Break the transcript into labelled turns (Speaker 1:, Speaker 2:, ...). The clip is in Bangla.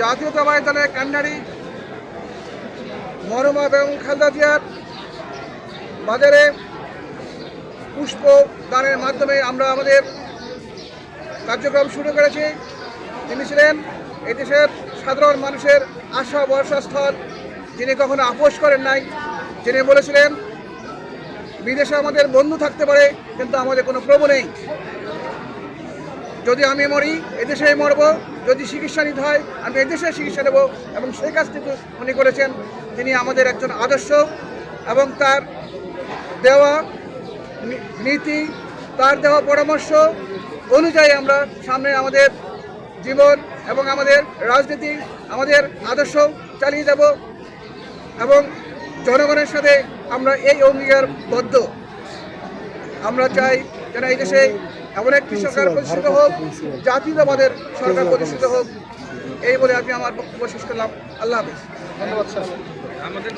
Speaker 1: জাতীয়তাবাদী দলের কান্ডারি মরমা বেগম খালেদা জিয়ার বাজারে পুষ্প দানের মাধ্যমে আমরা আমাদের কার্যক্রম শুরু করেছি। তিনি ছিলেন এই দেশের সাধারণ মানুষের আশা বর্ষাস্থল যিনি কখনো আপোষ করেন নাই, যিনি বলেছিলেন, বিদেশে আমাদের বন্ধু থাকতে পারে, কিন্তু আমাদের কোনো প্রভু নেই। যদি আমি মরি, এদেশেই মরব। যদি চিকিৎসা নিতে হয়, আমি এদেশে চিকিৎসা নেব। এবং সেই কাজ থেকে উনি করেছেন। তিনি আমাদের একজন আদর্শ এবং তার দেওয়া নীতি, তার দেওয়া পরামর্শ অনুযায়ী আমরা সামনে আমাদের জীবন এবং আমাদের রাজনীতি, আমাদের আদর্শ চালিয়ে যাব এবং জনগণের সাথে আমরা এই অঙ্গীকারবদ্ধ। আমরা চাই যেন এই দেশে এমন একটি সরকার প্রতিষ্ঠিত হোক জাতীয়তাবাদের সরকার প্রতিষ্ঠিত হোক এই বলে আমি আমার বক্তব্য শেষ করলাম। আল্লাহ হাফিজ। ধন্যবাদ স্যার।
Speaker 2: আমাদের